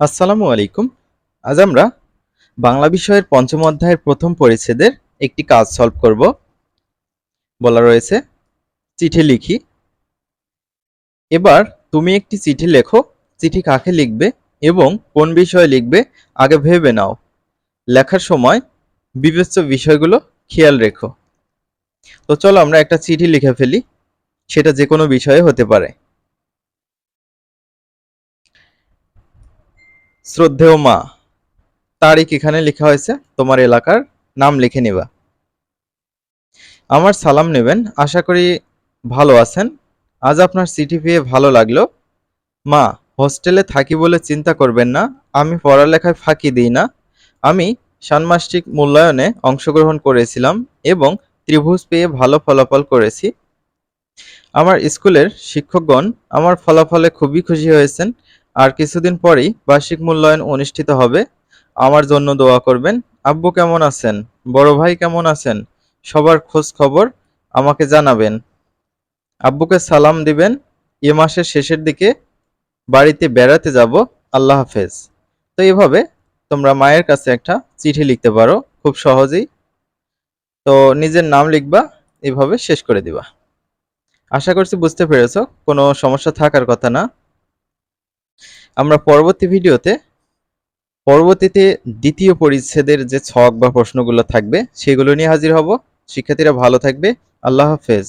আসসালামু আলাইকুম। আজ আমরা বাংলা বিষয়ের পঞ্চম অধ্যায়ের প্রথম পরিচ্ছেদের একটি কাজ সলভ করব। বলা রয়েছে, চিঠি লিখি। এবার তুমি একটি চিঠি লেখো, চিঠি কাকে লিখবে এবং কোন বিষয়ে লিখবে আগে ভেবে নাও। লেখার সময় বিবেচ্য বিষয়গুলো খেয়াল রেখো। তো চলো আমরা একটা চিঠি লিখে ফেলি, সেটা যে কোনো বিষয়ে হতে পারে। শ্রদ্ধেয় মা, তারিখ এখানে লেখা হয়েছে, তোমার এলাকার নাম লিখে নেবা। আমার সালাম নেবেন, আশা করি ভালো আছেন। আজ আপনার চিঠি পেয়ে ভালো লাগল। মা, হোস্টেলে থাকি বলে চিন্তা করবেন না, আমি পড়ালেখায় ফাঁকি দিই না। আমি ষান্মাসিক মূল্যায়নে অংশগ্রহণ করেছিলাম এবং ত্রিভুজ পেয়ে ভালো ফলাফল করেছি। আমার স্কুলের শিক্ষকগণ আমার ফলাফলে খুবই খুশি হয়েছেন। আর কিছুদিন পরেই বার্ষিক মূল্যায়ন অনুষ্ঠিত হবে। আমার জন্য দোয়া করবেন। আব্বু কেমন আছেন? বড় ভাই কেমন আছেন? সবার খোঁজ খবর আমাকে জানাবেন। আব্বুকে সালাম দিবেন। এ মাসের শেষের দিকে বাড়িতে বেড়াতে যাব। আল্লাহ হাফেজ। তো এভাবে তোমরা মায়ের কাছে একটা চিঠি লিখতে পারো, খুব সহজেই। তো নিজের নাম লিখবা, এভাবে শেষ করে দিবা। আশা করছি বুঝতে পেরেছ, কোনো সমস্যা থাকার কথা না। আমরা পরবর্তী ভিডিওতে পরবর্তীতে দ্বিতীয় পরিচ্ছেদের যে ছক বা প্রশ্নগুলো থাকবে, সেগুলো নিয়ে হাজির হব। শিক্ষার্থীরা ভালো থাকবে। আল্লাহ হাফেজ।